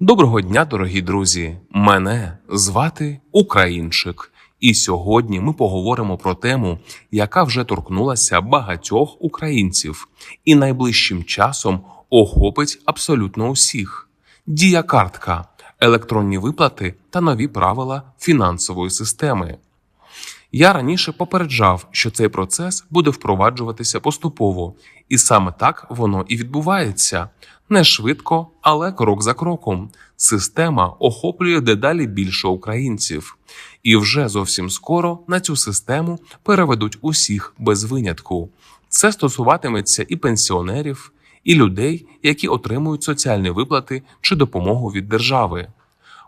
Доброго дня, дорогі друзі! Мене звати Українчик, і сьогодні ми поговоримо про тему, яка вже торкнулася багатьох українців, і найближчим часом охопить абсолютно усіх: дія картка, електронні виплати та нові правила фінансової системи. Я раніше попереджав, що цей процес буде впроваджуватися поступово, і саме так воно і відбувається не швидко, але крок за кроком. Система охоплює дедалі більше українців, і вже зовсім скоро на цю систему переведуть усіх без винятку. Це стосуватиметься і пенсіонерів, і людей, які отримують соціальні виплати чи допомогу від держави.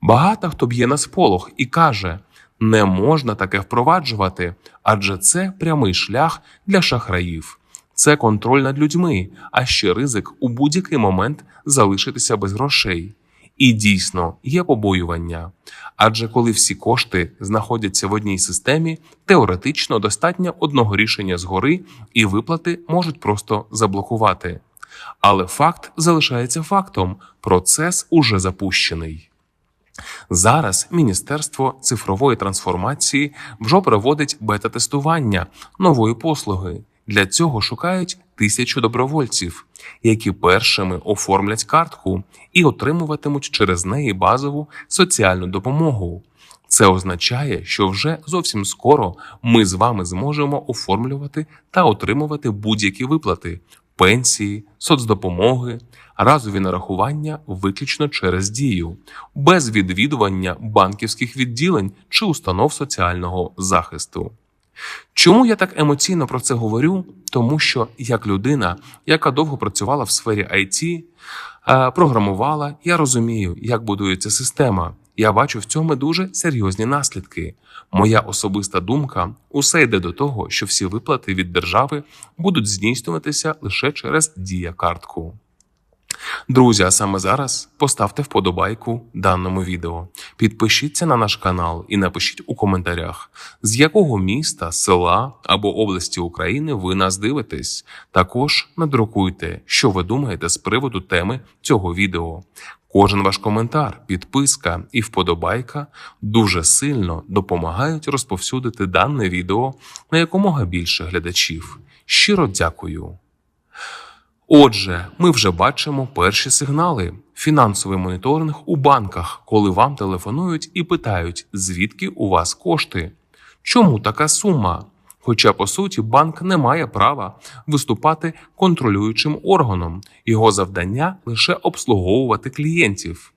Багато хто б'є на сполох і каже, не можна таке впроваджувати, адже це прямий шлях для шахраїв. Це контроль над людьми, а ще ризик у будь-який момент залишитися без грошей. І дійсно є побоювання. Адже коли всі кошти знаходяться в одній системі, теоретично достатньо одного рішення згори, і виплати можуть просто заблокувати. Але факт залишається фактом: процес уже запущений. Зараз Міністерство цифрової трансформації вже проводить бета-тестування нової послуги. Для цього шукають тисячу добровольців, які першими оформлять картку і отримуватимуть через неї базову соціальну допомогу. Це означає, що вже зовсім скоро ми з вами зможемо оформлювати та отримувати будь-які виплати, пенсії, соцдопомоги, разові нарахування виключно через дію, без відвідування банківських відділень чи установ соціального захисту. Чому я так емоційно про це говорю? Тому що як людина, яка довго працювала в сфері IT, е, програмувала, я розумію, як будується система. Я бачу в цьому дуже серйозні наслідки. Моя особиста думка усе йде до того, що всі виплати від держави будуть здійснюватися лише через дія картку. Друзі, а саме зараз поставте вподобайку даному відео, підпишіться на наш канал і напишіть у коментарях, з якого міста, села або області України ви нас дивитесь. Також надрукуйте, що ви думаєте з приводу теми цього відео. Кожен ваш коментар, підписка і вподобайка дуже сильно допомагають розповсюдити дане відео на якомога більше глядачів. Щиро дякую. Отже, ми вже бачимо перші сигнали. Фінансовий моніторинг у банках, коли вам телефонують і питають, звідки у вас кошти. Чому така сума? Хоча, по суті, банк не має права виступати контролюючим органом, його завдання лише обслуговувати клієнтів.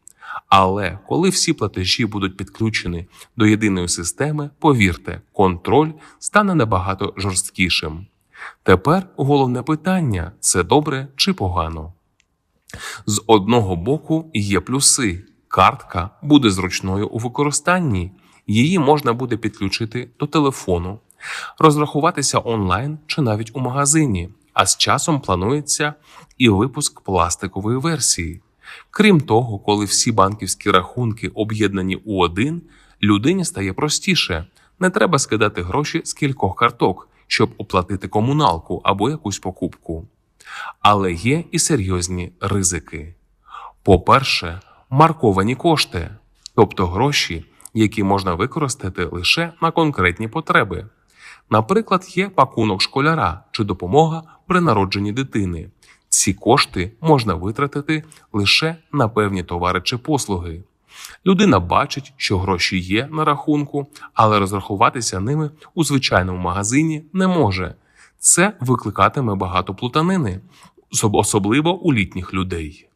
Але коли всі платежі будуть підключені до єдиної системи, повірте, контроль стане набагато жорсткішим. Тепер головне питання це добре чи погано. З одного боку є плюси. Картка буде зручною у використанні, її можна буде підключити до телефону, розрахуватися онлайн чи навіть у магазині, а з часом планується і випуск пластикової версії. Крім того, коли всі банківські рахунки об'єднані у один, людині стає простіше, не треба скидати гроші з кількох карток щоб оплатити комуналку або якусь покупку. Але є і серйозні ризики. По-перше, марковані кошти, тобто гроші, які можна використати лише на конкретні потреби. Наприклад, є пакунок школяра чи допомога при народженні дитини. Ці кошти можна витратити лише на певні товари чи послуги. Людина бачить, що гроші є на рахунку, але розрахуватися ними у звичайному магазині не може. Це викликатиме багато плутанини, особливо у літніх людей.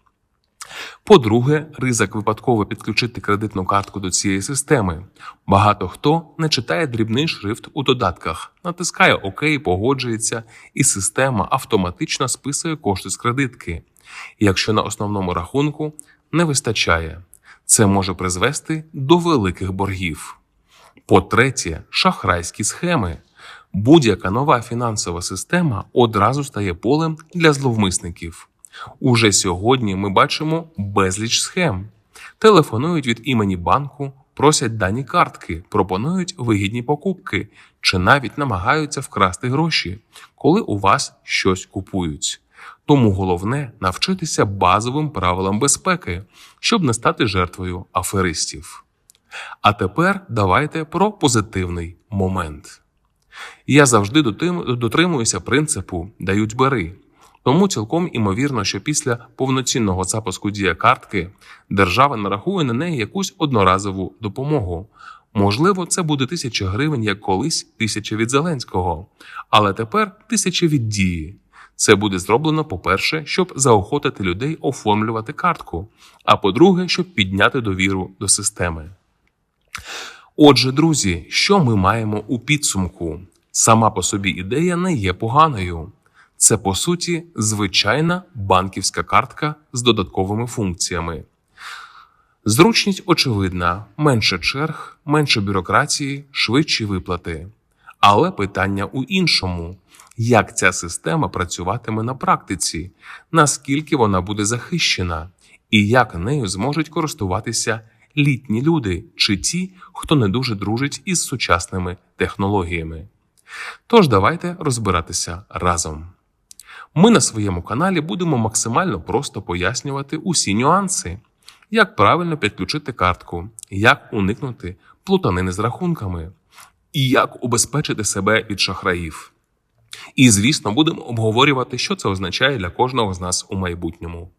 По-друге, ризик випадково підключити кредитну картку до цієї системи. Багато хто не читає дрібний шрифт у додатках, натискає ОК, погоджується, і система автоматично списує кошти з кредитки. Якщо на основному рахунку не вистачає. Це може призвести до великих боргів. По-третє, шахрайські схеми. Будь-яка нова фінансова система одразу стає полем для зловмисників. Уже сьогодні ми бачимо безліч схем. Телефонують від імені банку, просять дані картки, пропонують вигідні покупки чи навіть намагаються вкрасти гроші, коли у вас щось купують. Тому головне навчитися базовим правилам безпеки, щоб не стати жертвою аферистів. А тепер давайте про позитивний момент. Я завжди дотримуюся принципу дають бери. Тому цілком імовірно, що після повноцінного запуску дія картки держава нарахує на неї якусь одноразову допомогу. Можливо, це буде тисяча гривень, як колись тисяча від Зеленського, але тепер тисяча від дії. Це буде зроблено, по-перше, щоб заохотити людей оформлювати картку, а по-друге, щоб підняти довіру до системи. Отже, друзі, що ми маємо у підсумку? Сама по собі ідея не є поганою. Це по суті звичайна банківська картка з додатковими функціями. Зручність очевидна: менше черг, менше бюрократії, швидші виплати. Але питання у іншому: як ця система працюватиме на практиці, наскільки вона буде захищена, і як нею зможуть користуватися літні люди чи ті, хто не дуже дружить із сучасними технологіями. Тож давайте розбиратися разом. Ми на своєму каналі будемо максимально просто пояснювати усі нюанси, як правильно підключити картку, як уникнути плутанини з рахунками, і як убезпечити себе від шахраїв. І, звісно, будемо обговорювати, що це означає для кожного з нас у майбутньому.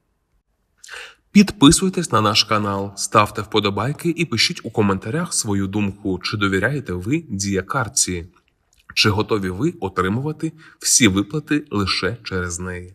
Підписуйтесь на наш канал, ставте вподобайки і пишіть у коментарях свою думку, чи довіряєте ви діякартці, чи готові ви отримувати всі виплати лише через неї.